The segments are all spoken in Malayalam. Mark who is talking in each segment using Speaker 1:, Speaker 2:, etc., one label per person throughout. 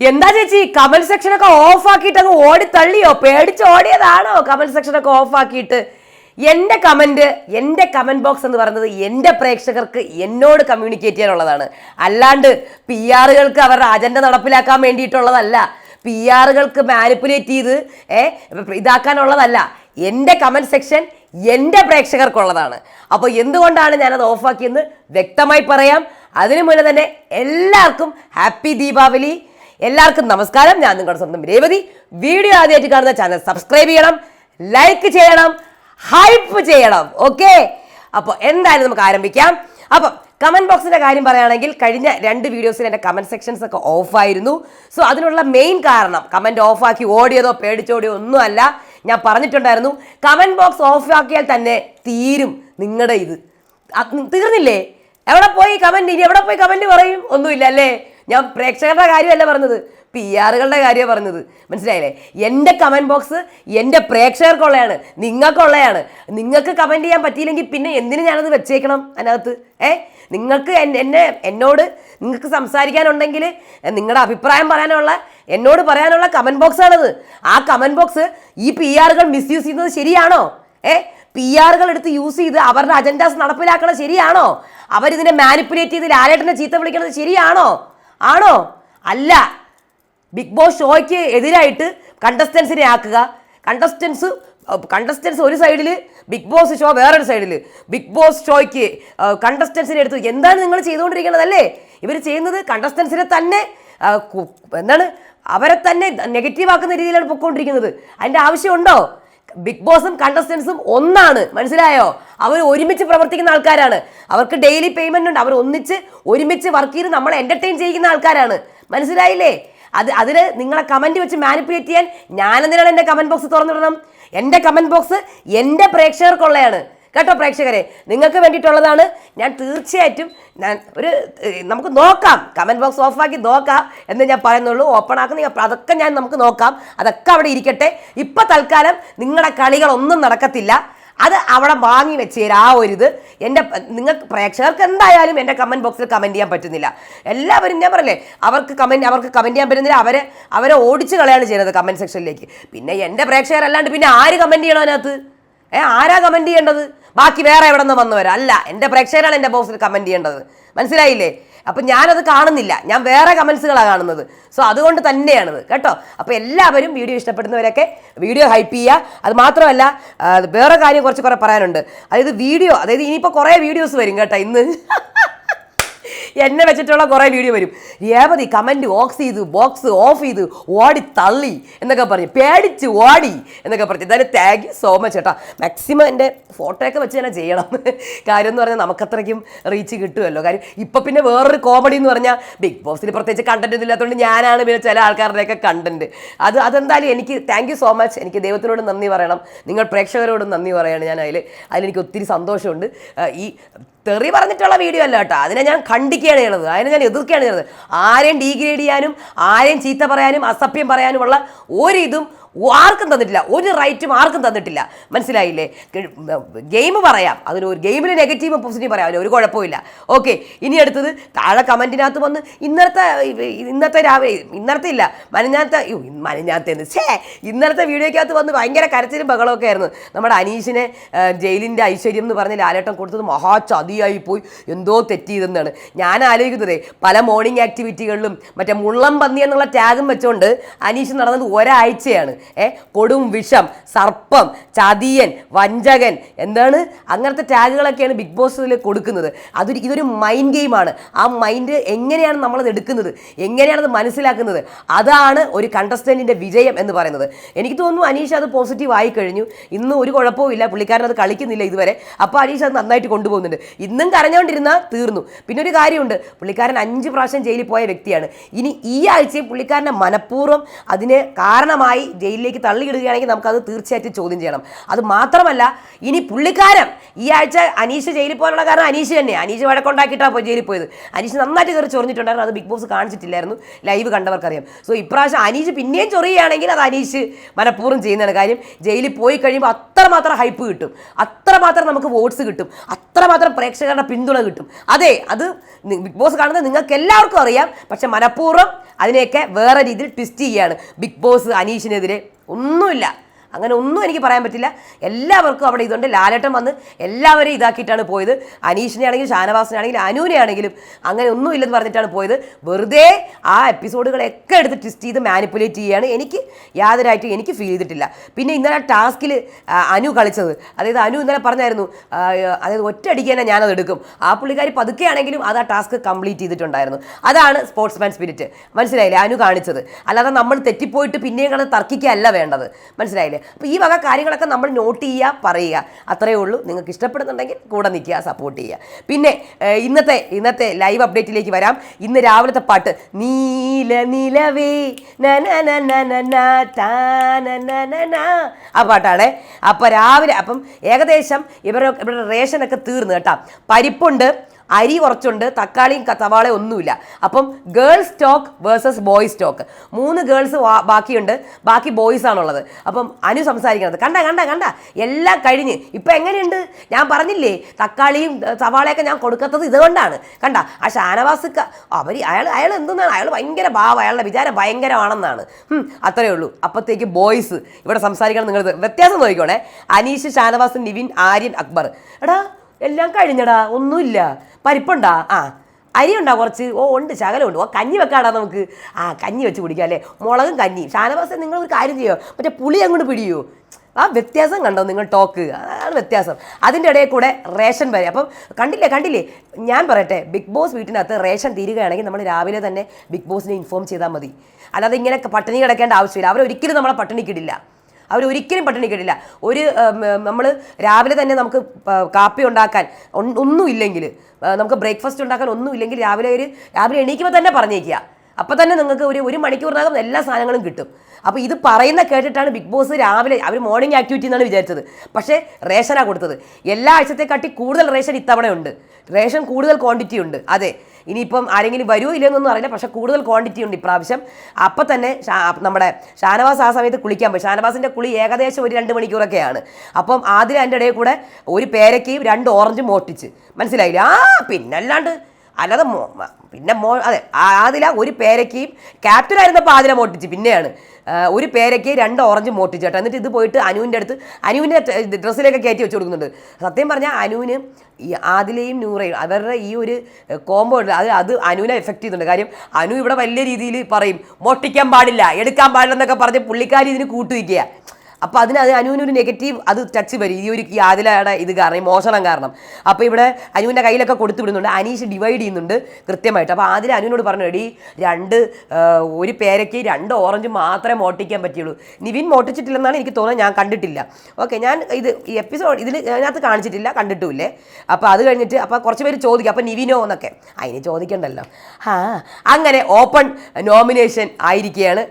Speaker 1: എന്താ ചേച്ചി? കമൽ സെക്ഷൻ ഒക്കെ ഓഫ് ആക്കിയിട്ട് അങ്ങ് ഓടി തള്ളിയോ? പേടിച്ച് ഓടിയതാണോ കമൽ സെക്ഷൻ ഒക്കെ ഓഫ് ആക്കിയിട്ട് എന്റെ കമന്റ് എന്റെ കമന്റ് ബോക്സ് എന്ന് പറയുന്നത് എന്റെ പ്രേക്ഷകർക്ക് എന്നോട് കമ്മ്യൂണിക്കേറ്റ് ചെയ്യാനുള്ളതാണ്. അല്ലാണ്ട് പി ആറുകൾക്ക് അവരുടെ അജണ്ട നടപ്പിലാക്കാൻ വേണ്ടിയിട്ടുള്ളതല്ല. പി ആറുകൾക്ക് മാനിപ്പുലേറ്റ് ചെയ്ത് ഏ ഇതാക്കാനുള്ളതല്ല. എന്റെ കമന്റ് സെക്ഷൻ എന്റെ പ്രേക്ഷകർക്കുള്ളതാണ്. അപ്പോൾ എന്തുകൊണ്ടാണ് ഞാനത് ഓഫാക്കിയെന്ന് വ്യക്തമായി പറയാം. അതിനു മുന്നേ തന്നെ എല്ലാവർക്കും ഹാപ്പി ദീപാവലി. എല്ലാവർക്കും നമസ്കാരം. ഞാൻ നിങ്ങളുടെ സ്വന്തം രേവതി. വീഡിയോ ആദ്യമായിട്ട് കാണുന്ന ചാനൽ സബ്സ്ക്രൈബ് ചെയ്യണം ലൈക്ക് ചെയ്യണം ഹൈപ്പ് ചെയ്യണം. ഓക്കെ അപ്പോൾ എന്തായാലും നമുക്ക് ആരംഭിക്കാം. അപ്പം കമന്റ് ബോക്സിന്റെ കാര്യം പറയുകയാണെങ്കിൽ കഴിഞ്ഞ രണ്ട് വീഡിയോസിൽ എന്റെ കമന്റ് സെക്ഷൻസ് ഒക്കെ ഓഫായിരുന്നു സോ അതിനുള്ള മെയിൻ കാരണം കമന്റ് ഓഫാക്കി ഓടിയതോ പേടിച്ചോടിയോ ഒന്നുമല്ല. ഞാൻ പറഞ്ഞിട്ടുണ്ടായിരുന്നു കമന്റ് ബോക്സ് ഓഫാക്കിയാൽ തന്നെ തീരും നിങ്ങളുടെ ഇത്. തീർന്നില്ലേ? എവിടെ പോയി കമന്റ് ഇനി എവിടെ പോയി കമന്റ് പറയും? ഒന്നുമില്ല അല്ലേ? ഞാൻ പ്രേക്ഷകരുടെ കാര്യമല്ല പറഞ്ഞത്? പി ആറുകളുടെ കാര്യമാണ് പറഞ്ഞത്. മനസ്സിലായില്ലേ? എന്റെ കമന്റ് ബോക്സ് എന്റെ പ്രേക്ഷകർക്കുള്ളതാണ് നിങ്ങൾക്കുള്ളതാണ് നിങ്ങൾക്ക് കമന്റ് ചെയ്യാൻ പറ്റിയില്ലെങ്കിൽ പിന്നെ എന്തിനു ഞാനത് വെച്ചേക്കണം അതിനകത്ത്? ഏ? നിങ്ങൾക്ക് എന്നെ എന്നോട് നിങ്ങൾക്ക് സംസാരിക്കാനുണ്ടെങ്കിൽ നിങ്ങളുടെ അഭിപ്രായം പറയാനുള്ള എന്നോട് പറയാനുള്ള കമന്റ് ബോക്സ് ആണത്. ആ കമന്റ് ബോക്സ് ഈ പി ആറുകൾ മിസ്യൂസ് ചെയ്യുന്നത് ശരിയാണോ? ഏ? പി ആറുകൾ എടുത്ത് യൂസ് ചെയ്ത് അവരുടെ അജണ്ടാസ് നടപ്പിലാക്കണത് ശരിയാണോ? അവരിതിനെ മാനിപ്പുലേറ്റ് ചെയ്ത് ലാലേട്ടനെ ചീത്ത വിളിക്കണത് ശരിയാണോ? ആണോ? അല്ല. ബിഗ് ബോസ് ഷോയ്ക്ക് എതിരായിട്ട് കണ്ടസ്റ്റൻസിനെ ആക്കുക. കണ്ടസ്റ്റൻസ് കണ്ടസ്റ്റൻസ് ഒരു സൈഡിൽ ബിഗ് ബോസ് ഷോ വേറൊരു സൈഡിൽ ബിഗ് ബോസ് ഷോയ്ക്ക് കണ്ടസ്റ്റൻസിനെ എടുത്തു എന്താണ് നിങ്ങൾ ചെയ്തുകൊണ്ടിരിക്കുന്നതല്ലേ ഇവർ ചെയ്യുന്നത് കണ്ടസ്റ്റൻസിനെ തന്നെ എന്താണ്? അവരെ തന്നെ നെഗറ്റീവ് ആക്കുന്ന രീതിയിലാണ് പൊയ്ക്കൊണ്ടിരിക്കുന്നത് അതിന്റെ ആവശ്യമുണ്ടോ? ബിഗ് ബോസും കണ്ടസ്റ്റൻസും ഒന്നാണ്. മനസ്സിലായോ? അവർ ഒരുമിച്ച് പ്രവർത്തിക്കുന്ന ആൾക്കാരാണ്. അവർക്ക് ഡെയിലി പേയ്മെന്റ് ഉണ്ട്. അവർ ഒന്നിച്ച് ഒരുമിച്ച് വർക്ക് ചെയ്ത് നമ്മളെ എന്റർടൈൻ ചെയ്യുന്ന ആൾക്കാരാണ്. മനസ്സിലായില്ലേ? അത് അതിന് നിങ്ങളെ കമന്റ് വെച്ച് മാനിപ്പുലേറ്റ് ചെയ്യാൻ ഞാനെന്തിനാണ് എന്റെ കമന്റ് ബോക്സ് തുറന്നിടണം? എന്റെ കമന്റ് ബോക്സ് എന്റെ പ്രേക്ഷകർക്കുള്ളതാണ് കേട്ടോ പ്രേക്ഷകരെ നിങ്ങൾക്ക് വേണ്ടിയിട്ടുള്ളതാണ് ഞാൻ തീർച്ചയായിട്ടും ഞാൻ ഒരു നമുക്ക് നോക്കാം. കമന്റ് ബോക്സ് ഓഫാക്കി നോക്കാം എന്ന് ഞാൻ പറയുന്നുള്ളൂ. ഓപ്പൺ ആക്കുന്ന അതൊക്കെ ഞാൻ നമുക്ക് നോക്കാം. അതൊക്കെ അവിടെ ഇരിക്കട്ടെ. ഇപ്പൊ തൽക്കാലം നിങ്ങളുടെ കളികളൊന്നും നടക്കത്തില്ല. അത് അവിടെ വാങ്ങി വെച്ചേരാ ആ ഒരു ഇത് എന്റെ നിങ്ങൾക്ക് പ്രേക്ഷകർക്ക് എന്തായാലും എന്റെ കമന്റ് ബോക്സിൽ കമന്റ് ചെയ്യാൻ പറ്റുന്നില്ല. എല്ലാവരും ഞാൻ പറയല്ലേ അവർക്ക് കമന്റ് അവർക്ക് കമന്റ് ചെയ്യാൻ പറ്റുന്നില്ല. അവരെ അവരെ ഓടിച്ച് കളയാണ് ചെയ്യുന്നത് കമന്റ് സെക്ഷനിലേക്ക് പിന്നെ എന്റെ പ്രേക്ഷകരല്ലാണ്ട് പിന്നെ ആര് കമന്റ് ചെയ്യണം അതിനകത്ത്? ഏ ആരാ കമന്റ് ചെയ്യേണ്ടത്? ബാക്കി വേറെ എവിടെ നിന്ന് വന്നവരാ? അല്ല എന്റെ പ്രേക്ഷകരാണ് എന്റെ ബോക്സിൽ കമന്റ് ചെയ്യേണ്ടത്. മനസ്സിലായില്ലേ? അപ്പം ഞാനത് കാണുന്നില്ല. ഞാൻ വേറെ കമൻസുകളാണ് കാണുന്നത്. സോ അതുകൊണ്ട് തന്നെയാണത് കേട്ടോ? അപ്പോൾ എല്ലാവരും വീഡിയോ ഇഷ്ടപ്പെടുന്നവരൊക്കെ വീഡിയോ ഹൈപ്പ് ചെയ്യുക. അത് മാത്രമല്ല വേറെ കാര്യം കുറച്ച് കുറേ പറയാനുണ്ട്. അതായത് വീഡിയോ അതായത് ഇനിയിപ്പോൾ കുറേ വീഡിയോസ് വരും കേട്ടോ ഇന്ന്. എന്നെ വെച്ചിട്ടുള്ള കുറേ വീഡിയോ വരും. രേവതി കമന്റ് ഓക്സ് ചെയ്ത് ബോക്സ് ഓഫ് ചെയ്ത് ഓടി തള്ളി എന്നൊക്കെ പറഞ്ഞു. പേടിച്ച് ഓടി എന്നൊക്കെ പറഞ്ഞു. എന്തായാലും താങ്ക് യു സോ മച്ച് ചേട്ടാ. മാക്സിമം എന്റെ ഫോട്ടോയൊക്കെ വെച്ച് തന്നെ ചെയ്യണം. കാര്യം എന്ന് പറഞ്ഞാൽ നമുക്കത്രയ്ക്കും റീച്ച് കിട്ടുമല്ലോ. കാര്യം ഇപ്പം പിന്നെ വേറൊരു കോമഡി എന്ന് പറഞ്ഞാൽ ബിഗ് ബോസിൽ പ്രത്യേകിച്ച് കണ്ടന്റ് ഒന്നും ഇല്ലാത്തതുകൊണ്ട് ഞാനാണ് പിന്നെ ചില ആൾക്കാരുടെയൊക്കെ കണ്ടന്റ് അത് അതെന്തായാലും എനിക്ക് താങ്ക് യു സോ മച്ച് എനിക്ക് ദൈവത്തിനോട് നന്ദി പറയണം. നിങ്ങൾ പ്രേക്ഷകരോടും നന്ദി പറയണം ഞാൻ അതിൽ. അതിലെനിക്ക് ഒത്തിരി സന്തോഷമുണ്ട്. ഈ തെറി പറഞ്ഞിട്ടുള്ള വീഡിയോ അല്ല കേട്ടോ. അതിനെ ഞാൻ ഖണ്ഡിക്കുകയാണ് ചെയ്യണത്. അതിനെ ഞാൻ എതിർക്കുകയാണ് ചെയ്യണത്. ആരെയും ഡീഗ്രേഡ് ചെയ്യാനും ആരെയും ചീത്ത പറയാനും അസഭ്യം പറയാനുമുള്ള ഒരിതും ആർക്കും തന്നിട്ടില്ല. ഒരു റൈറ്റും ആർക്കും തന്നിട്ടില്ല. മനസ്സിലായില്ലേ? ഗെയിം പറയാം. അതിന് ഒരു ഗെയിമിൽ നെഗറ്റീവ് പോസിറ്റീവ് പറയാം. അതിന് ഒരു കുഴപ്പമില്ല ഓക്കെ ഇനി അടുത്തത് താഴെ കമന്റിനകത്ത് വന്ന് ഇന്നത്തെ ഇന്നത്തെ രാവിലെ ഇന്നലത്തെ ഇല്ല മനഞ്ഞാത്ത മനഞ്ഞാത്ത ഛേ ഇന്നലത്തെ വീഡിയോക്കകത്ത് വന്ന് ഭയങ്കര കരച്ചിലും ബഹളമൊക്കെ ആയിരുന്നു. നമ്മുടെ അനീഷിനെ ജയിലിന്റെ ഐശ്വര്യം എന്ന് പറഞ്ഞ് ലാലേട്ടം കൊടുത്തത് മഹാചതിയായി പോയി. എന്തോ തെറ്റിയതെന്നാണ്. ഞാൻ ആലോചിക്കുന്നത് പല മോർണിംഗ് ആക്ടിവിറ്റികളിലും മറ്റേ മുള്ളം പന്നി എന്നുള്ള ടാഗും വെച്ചുകൊണ്ട് അനീഷ് നടന്നത് ഒരാഴ്ചയാണ്. ഏ കൊടും വിഷം സർപ്പം ചതിയൻ വഞ്ചകൻ എന്താണ് അങ്ങനത്തെ ടാഗുകളൊക്കെയാണ് ബിഗ് ബോസിൽ കൊടുക്കുന്നത്. അതൊരു ഇതൊരു മൈൻഡ് ഗെയിമാണ് ആ മൈൻഡ് എങ്ങനെയാണ് നമ്മളത് എടുക്കുന്നത്? എങ്ങനെയാണത് മനസ്സിലാക്കുന്നത്? അതാണ് ഒരു കണ്ടസ്റ്റന്റിന്റെ വിജയം എന്ന് പറയുന്നത്. എനിക്ക് തോന്നുന്നു അനീഷ് അത് പോസിറ്റീവ് ആയി കഴിഞ്ഞു. ഇന്ന് ഒരു കുഴപ്പവും ഇല്ല. പുള്ളിക്കാരൻ അത് കളിക്കുന്നില്ല ഇതുവരെ. അപ്പോൾ അനീഷ് അത് നന്നായിട്ട് കൊണ്ടുപോകുന്നുണ്ട്. ഇന്നും കരഞ്ഞുകൊണ്ടിരുന്നാൽ തീർന്നു. പിന്നെ ഒരു കാര്യമുണ്ട്. പുള്ളിക്കാരൻ അഞ്ച് പ്രാവശ്യം ജയിലിൽ പോയ വ്യക്തിയാണ്. ഇനി ഈ ആഴ്ചയും പുള്ളിക്കാരനെ മനഃപൂർവം അതിന് കാരണമായി ജയിൽ ജയിലിലേക്ക് തള്ളിയിടുകയാണെങ്കിൽ നമുക്കത് തീർച്ചയായിട്ടും ചോദ്യം ചെയ്യണം. അത് മാത്രമല്ല ഇനി പുള്ളിക്കാരൻ ഈ ആഴ്ച അനീഷ് ജയിലിൽ പോകാനുള്ള കാരണം അനീഷ് തന്നെ. അനീഷ് വഴക്കുണ്ടാക്കിയിട്ടാണ് പോയി ജയിലിൽ പോയത്. അനീഷ് നന്നായിട്ട് കയറി ചൊറിഞ്ഞിട്ടുണ്ടായിരുന്നു. അത് ബിഗ് ബോസ് കാണിച്ചിട്ടില്ലായിരുന്നു. ലൈവ് കണ്ടവർക്കറിയാം. സോ ഇപ്രാവശ്യം അനീഷ് പിന്നെയും ചൊറിയുകയാണെങ്കിൽ അത് അനീഷ് മനഃപൂർവം ചെയ്യുന്നതാണ് കാര്യം. ജയിലിൽ പോയി കഴിയുമ്പോൾ അത്രമാത്രം ഹൈപ്പ് കിട്ടും. അത്രമാത്രം നമുക്ക് വോട്ട്സ് കിട്ടും. അത്രമാത്രം പ്രേക്ഷകരുടെ പിന്തുണ കിട്ടും. അതെ അത് ബിഗ് ബോസ് കാണുന്നത് നിങ്ങൾക്ക് എല്ലാവർക്കും അറിയാം. പക്ഷെ മനഃപൂർവം അതിനെയൊക്കെ വേറെ രീതിയിൽ ട്വിസ്റ്റ് ചെയ്യുകയാണ് ബിഗ് ബോസ് അനീഷിനെതിരെ ഒന്നുമില്ല. അങ്ങനെ ഒന്നും എനിക്ക് പറയാൻ പറ്റില്ല. എല്ലാവർക്കും അവിടെ ഇതുകൊണ്ട് ലാലേട്ടൻ വന്ന് എല്ലാവരെയും ഇതാക്കിയിട്ടാണ് പോയത്. അനീഷിനെ ആണെങ്കിലും ഷാനവാസിനെ ആണെങ്കിലും അനുവിനെ ആണെങ്കിലും അങ്ങനെ ഒന്നും ഇല്ലെന്ന് പറഞ്ഞിട്ടാണ് പോയത്. വെറുതെ ആ എപ്പിസോഡുകളൊക്കെ എടുത്ത് ട്വിസ്റ്റ് ചെയ്ത് മാനിപ്പുലേറ്റ് ചെയ്യുകയാണ് എനിക്ക് യാതൊരായിട്ടും എനിക്ക് ഫീൽ ചെയ്തിട്ടില്ല. പിന്നെ ഇന്നലെ ടാസ്കിൽ അനു കളിച്ചത്. അതായത് അനു ഇന്നലെ പറഞ്ഞായിരുന്നു അതായത് ഒറ്റയടിക്ക് തന്നെ ഞാനത് എടുക്കും. ആ പുള്ളിക്കാരി പതുക്കെ ആണെങ്കിലും അത് ആ ടാസ്ക് കംപ്ലീറ്റ് ചെയ്തിട്ടുണ്ടായിരുന്നു. അതാണ് സ്പോർട്സ്മാൻ സ്പിരിറ്റ് മനസ്സിലായില്ലേ? അനു കാണിച്ചത്. അല്ലാതെ നമ്മൾ തെറ്റിപ്പോയിട്ട് പിന്നെയും കണ്ട് തർക്കിക്കുകയല്ല വേണ്ടത്. മനസ്സിലായില്ലേ? അപ്പോൾ ഈ വക കാര്യങ്ങളൊക്കെ നമ്മൾ നോട്ട് ചെയ്യുക പറയുക. അത്രയേ ഉള്ളൂ. നിങ്ങൾക്ക് ഇഷ്ടപ്പെടുന്നുണ്ടെങ്കിൽ കൂടെ നിൽക്കുക സപ്പോർട്ട് ചെയ്യുക. പിന്നെ ഇന്നത്തെ ഇന്നത്തെ ലൈവ് അപ്ഡേറ്റിലേക്ക് വരാം. ഇന്ന് രാവിലത്തെ പാട്ട് നീല നിലവേ. ആ പാട്ടാണേ. അപ്പോൾ രാവിലെ അപ്പം ഏകദേശം ഇവരുടെ ഇവരുടെ റേഷനൊക്കെ തീർന്നു കേട്ടോ. പരിപ്പുണ്ട് അരി കുറച്ചുണ്ട് തക്കാളിയും സവാളയും ഒന്നുമില്ല. അപ്പം girls stock versus boys stock മൂന്ന് ഗേൾസ് ബാക്കിയുണ്ട്. ബാക്കി ബോയ്സ് ആണുള്ളത്. അപ്പം അനു സംസാരിക്കുന്നത് കണ്ട കണ്ട കണ്ട എല്ലാം കഴിഞ്ഞ്. ഇപ്പം എങ്ങനെയുണ്ട്? ഞാൻ പറഞ്ഞില്ലേ തക്കാളിയും തവാളയൊക്കെ ഞാൻ കൊടുക്കാത്തത് ഇതുകൊണ്ടാണ്. കണ്ട ആ ഷാനവാസ് അവർ അയാൾ അയാൾ എന്തെന്നാണ്? അയാൾ ഭയങ്കര ഭാവം അയാളുടെ വിചാരം ഭയങ്കരമാണെന്നാണ്. അത്രയേ ഉള്ളൂ. അപ്പോഴത്തേക്ക് ബോയ്സ് ഇവിടെ സംസാരിക്കണം നിങ്ങൾ വ്യത്യാസം നോക്കിക്കോണേ അനീഷ് ഷാനവാസ് നിവിൻ ആര്യൻ അക്ബർ. എടാ എല്ലാം കഴിഞ്ഞടാ ഒന്നുമില്ല. പരിപ്പുണ്ടാ? ആ. അരി ഉണ്ടാ കുറച്ച്? ഓ ഉണ്ട്. ശകലമുണ്ട്. ഓ കഞ്ഞി വെക്കാടാ നമുക്ക്. ആ കഞ്ഞി വെച്ച് കുടിക്കാം അല്ലേ? മുളകും കഞ്ഞി ഷാനവാസൻ നിങ്ങൾ ഒരു കാര്യം ചെയ്യോ? മറ്റേ പുളി അങ്ങോട്ട് പിടിയോ? ആ വ്യത്യാസം കണ്ടോ നിങ്ങൾ ടോക്ക്? അതാണ് വ്യത്യാസം. അതിന്റെ ഇടയിൽ കൂടെ റേഷൻ വരെ. അപ്പം കണ്ടില്ലേ കണ്ടില്ലേ? ഞാൻ പറയട്ടെ ബിഗ് ബോസ് വീട്ടിനകത്ത് റേഷൻ തീരുകയാണെങ്കിൽ നമ്മൾ രാവിലെ തന്നെ ബിഗ് ബോസിനെ ഇൻഫോം ചെയ്താൽ മതി. അല്ലാതെ ഇങ്ങനെ പട്ടിണി കിടക്കേണ്ട ആവശ്യമില്ല. അവരൊരിക്കലും നമ്മളെ പട്ടിണിക്കിടില്ല. അവർ ഒരിക്കലും പട്ടിണി കിട്ടില്ല. ഒരു നമ്മൾ രാവിലെ തന്നെ നമുക്ക് കാപ്പി ഉണ്ടാക്കാൻ ഒന്നുമില്ലെങ്കിൽ നമുക്ക് ബ്രേക്ക്ഫാസ്റ്റ് ഉണ്ടാക്കാൻ ഒന്നുമില്ലെങ്കിൽ രാവിലെ ഒരു രാവിലെ എണീക്കുമ്പോൾ തന്നെ പറഞ്ഞേക്കുക. അപ്പോൾ തന്നെ നിങ്ങൾക്ക് ഒരു ഒരു മണിക്കൂറിനകം എല്ലാ സാധനങ്ങളും കിട്ടും. അപ്പോൾ ഇത് പറയുന്ന കേട്ടിട്ടാണ് ബിഗ് ബോസ് രാവിലെ അവർ മോർണിംഗ് ആക്ടിവിറ്റി എന്നാണ് വിചാരിച്ചത്. പക്ഷേ റേഷനാണ് കൊടുത്തത്. എല്ലാ ആഴ്ചത്തെക്കാട്ടി കൂടുതൽ റേഷൻ ഇത്തവണ ഉണ്ട്. റേഷൻ കൂടുതൽ ക്വാണ്ടിറ്റി ഉണ്ട്. അതെ ഇനിയിപ്പം ആരെങ്കിലും വരുമോ ഇല്ലയെന്നൊന്നും അറിയില്ല. പക്ഷേ കൂടുതൽ ക്വാണ്ടിറ്റി ഉണ്ട് ഇപ്രാവശ്യം. അപ്പം തന്നെ നമ്മുടെ ഷാനവാസ് ആ സമയത്ത് കുളിക്കാൻ പോയി. ഷാനവാസിന്റെ കുളി ഏകദേശം ഒരു രണ്ട് മണിക്കൂറൊക്കെയാണ്. അപ്പം ആദ്യം അതിന്റെ ഇടയിൽ കൂടെ ഒരു പേരക്കയും രണ്ട് ഓറഞ്ചും മോട്ടിച്ച് മനസ്സിലായില്ല? ആ പിന്നല്ലാണ്ട് അല്ലാതെ മോ പിന്നെ മോ അതെ ആദില ഒരു പേരക്കയും ക്യാപ്റ്റൻ ആയിരുന്നപ്പോൾ ആദില മോട്ടിച്ച് പിന്നെയാണ് ഒരു പേരയ്ക്ക് രണ്ട് ഓറഞ്ച് മോട്ടിച്ച് കേട്ടോ. എന്നിട്ട് ഇത് പോയിട്ട് അനുവിന്റെ അടുത്ത് അനുവിന്റെ ഡ്രസ്സിലൊക്കെ കയറ്റി വെച്ച് കൊടുക്കുന്നുണ്ട്. സത്യം പറഞ്ഞാൽ അനുവിന് ഈ ആദിലയും നൂറയും അവരുടെ ഈ ഒരു കോംബോ ഉണ്ട്. അത് അത് അനുവിനെ എഫക്റ്റ് ചെയ്യുന്നുണ്ട്. കാര്യം അനു ഇവിടെ വലിയ രീതിയിൽ പറയും മോട്ടിക്കാൻ പാടില്ല എടുക്കാൻ പാടില്ല എന്നൊക്കെ പറഞ്ഞ് പുള്ളിക്കാരി ഇതിന് കൂട്ടുവയ്ക്കുക അപ്പോൾ അതിന് അത് അനുവിനൊരു നെഗറ്റീവ് അത് ടച്ച് വരും. ഈ ഒരു ഈ ആദിലയുടെ ഇത് കാരണം ഈ മോഷണം കാരണം. അപ്പോൾ ഇവിടെ അനുവിന്റെ കയ്യിലൊക്കെ കൊടുത്തു വിടുന്നുണ്ട്. അനീഷ് ഡിവൈഡ് ചെയ്യുന്നുണ്ട് കൃത്യമായിട്ട്. അപ്പോൾ ആദില അനുവിനോട് പറഞ്ഞു എടി രണ്ട് ഒരു പേരയ്ക്ക് രണ്ട് ഓറഞ്ച് മാത്രമേ മോട്ടിക്കാൻ പറ്റുള്ളൂ. നിവിൻ മോട്ടിച്ചിട്ടില്ലെന്നാണ് എനിക്ക് തോന്നുന്നത്. ഞാൻ കണ്ടിട്ടില്ല. ഓക്കെ ഞാൻ ഇത് ഈ എപ്പിസോഡ് ഇതിൽ അതിനകത്ത് കാണിച്ചിട്ടില്ല കണ്ടിട്ടുമില്ലേ? അപ്പോൾ അത് കഴിഞ്ഞിട്ട് അപ്പോൾ കുറച്ച് പേര് ചോദിക്കും അപ്പോൾ നിവിനോ? എന്നൊക്കെ. അതിന് ചോദിക്കണ്ടല്ലോ. ആ അങ്ങനെ ഓപ്പൺ നോമിനേഷൻ ആയിരിക്കുകയാണ്.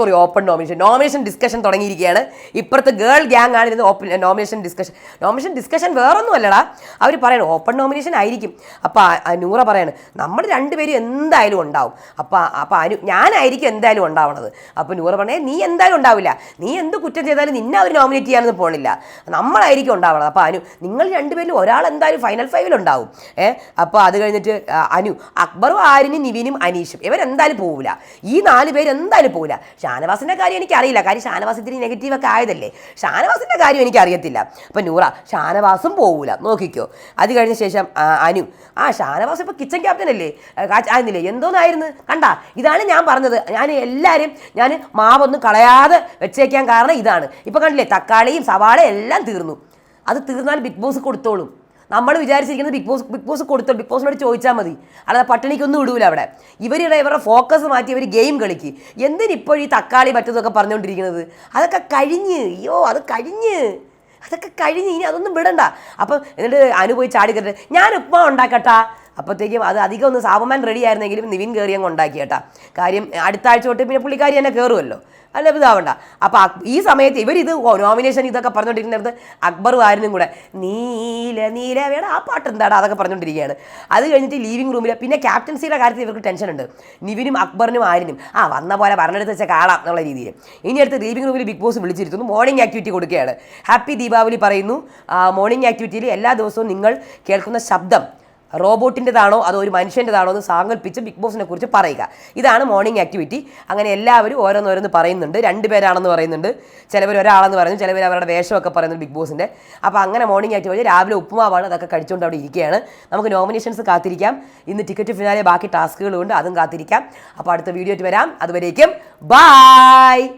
Speaker 1: Sorry open nomination nomination discussion തുടങ്ങിയിരിക്കുകയാണ്. ഇപ്പുറത്ത് ഗേൾ ഗ്യാങ് ആണ് ഇരുന്ന് open nomination discussion nomination discussion വേറൊന്നും അല്ലടാ അവർ പറയണം ഓപ്പൺ നോമിനേഷൻ ആയിരിക്കും. അപ്പോൾ നൂറ പറയാണ് നമ്മൾ രണ്ടുപേരും എന്തായാലും ഉണ്ടാവും. അപ്പോൾ അപ്പോൾ അനു ഞാനായിരിക്കും എന്തായാലും ഉണ്ടാവണത്. അപ്പോൾ നൂറ പറഞ്ഞേ നീ എന്തായാലും ഉണ്ടാവില്ല. നീ എന്ത് കുറ്റം ചെയ്താലും നിന്നെ അവർ നോമിനേറ്റ് ചെയ്യാനൊന്നും പോകണില്ല നമ്മളായിരിക്കും ഉണ്ടാവണത്. അപ്പോൾ അനു നിങ്ങൾ രണ്ടുപേരും ഒരാൾ എന്തായാലും ഫൈനൽ ഫൈവിൽ ഉണ്ടാവും. ഏ അപ്പോൾ അത് കഴിഞ്ഞിട്ട് അനു അക്ബറും ആരിനും നിവിനും അനീഷും ഇവരെന്തായാലും പോവില്ല ഈ നാല് പേര് എന്തായാലും പോവില്ല ഷാനവാസിന്റെ കാര്യം എനിക്കറിയില്ല. കാര്യം ഷാനവാസ് ഇത്തിരി നെഗറ്റീവ് ആയതല്ലേ? ഷാനവാസിന്റെ കാര്യം എനിക്ക് അറിയത്തില്ല അപ്പം നൂറ ഷാനവാസും പോകൂല നോക്കിക്കോ. അത് കഴിഞ്ഞ ശേഷം അനു. ആ ഷാനവാസ് ഇപ്പോൾ കിച്ചൺ ക്യാപ്റ്റൻ അല്ലേ? ആയിരുന്നില്ലേ? എന്തോന്നായിരുന്നു? കണ്ട ഇതാണ് ഞാൻ പറഞ്ഞത്. ഞാൻ എല്ലാവരും ഞാൻ മാവൊന്നും കളയാതെ വെച്ചേക്കാൻ കാരണം ഇതാണ്. ഇപ്പം കണ്ടില്ലേ തക്കാളിയും സവാളയും എല്ലാം തീർന്നു. അത് തീർന്നാൽ ബിഗ് ബോസ് കൊടുത്തോളും. നമ്മൾ വിചാരിച്ചിരിക്കുന്നത് ബിഗ് ബോസ് ബിഗ് ബോസ് കൊടുത്തോ ബിഗ് ബോസിനോട് ചോദിച്ചാൽ മതി. അല്ലാതെ പട്ടിണിക്കൊന്നും ഇടൂല അവിടെ. ഇവരുടെ ഇവരുടെ ഫോക്കസ് മാറ്റി ഇവർ ഗെയിം കളിക്ക്. എന്തിനിപ്പോൾ ഈ തക്കാളി പറ്റതൊക്കെ പറഞ്ഞുകൊണ്ടിരിക്കുന്നത്? അതൊക്കെ കഴിഞ്ഞ്. അയ്യോ അത് കഴിഞ്ഞ്. അതൊക്കെ കഴിഞ്ഞ്. ഇനി അതൊന്നും വിടണ്ട. അപ്പം എന്നിട്ട് അനുഭവിച്ച് ചാടി കയറിട്ട് ഞാൻ ഉപ്പ ഉണ്ടാക്കട്ടാ? അപ്പോഴത്തേക്കും അത് അധികം ഒന്ന് സാവമാൻ റെഡി ആയിരുന്നെങ്കിലും നിവിൻ കയറി അങ്ങ് ഉണ്ടാക്കി കാര്യം അടുത്ത ആഴ്ച തൊട്ട് പിന്നെ പുള്ളിക്കാരി തന്നെ കയറുമല്ലോ അല്ല ഇതാവണ്ട. അപ്പോൾ ഈ സമയത്ത് ഇവരിത് നോമിനേഷൻ ഇതൊക്കെ പറഞ്ഞുകൊണ്ടിരിക്കുന്നത് അക്ബർ ആരിനും കൂടെ. നീല നീല വേണം ആ പാട്ട് എന്താടാ? അതൊക്കെ പറഞ്ഞുകൊണ്ടിരിക്കുകയാണ് അത് കഴിഞ്ഞിട്ട് ലീവിംഗ് റൂമിൽ പിന്നെ ക്യാപ്റ്റൻസിയുടെ കാര്യത്തിൽ ഇവർക്ക് ടെൻഷൻ ഉണ്ട്. നിവിനും അക്ബറിനും ആരിനും. ആ വന്ന പോലെ പറഞ്ഞെടുത്ത് വെച്ചാൽ കാണാം എന്നുള്ള രീതിയിൽ. ഇനി അടുത്ത് ലീവിംഗ് റൂമിൽ ബിഗ് ബോസ് വിളിച്ചിരുത്തുന്നു. മോർണിംഗ് ആക്ടിവിറ്റി കൊടുക്കുകയാണ്. ഹാപ്പി ദീപാവലി പറയുന്നു. മോർണിംഗ് ആക്ടിവിറ്റിയിൽ എല്ലാ ദിവസവും നിങ്ങൾ കേൾക്കുന്ന ശബ്ദം റോബോട്ടിന്റെതാണോ അതോ ഒരു മനുഷ്യന്റെതാണോ എന്ന് സാങ്കല്പിച്ച് ബിഗ് ബോസിനെ കുറിച്ച് പറയുക. ഇതാണ് മോർണിംഗ് ആക്ടിവിറ്റി അങ്ങനെ എല്ലാവരും ഓരോന്നോരോന്ന് പറയുന്നുണ്ട്. രണ്ട് പേരാണെന്ന് പറയുന്നുണ്ട്. ചിലവർ ഒരാളെന്ന് പറയുന്നു. ചിലവർ അവരുടെ വേഷമൊക്കെ പറയുന്നു ബിഗ് ബോസിന്റെ. അപ്പോൾ അങ്ങനെ മോർണിംഗ് ആക്ടിവിറ്റി രാവിലെ ഉപ്പുമാവാണ് അതൊക്കെ കഴിച്ചുകൊണ്ട് അവിടെ ഇരിക്കുകയാണ്. നമുക്ക് നോമിനേഷൻസ് കാത്തിരിക്കാം. ഇന്ന് ടിക്കറ്റ് ഫിനാലെ ബാക്കി ടാസ്കുകളുണ്ട് അതും കാത്തിരിക്കാം. അപ്പോൾ അടുത്ത വീഡിയോ ആയിട്ട് വരാം. അതുവരേക്കും ബായ്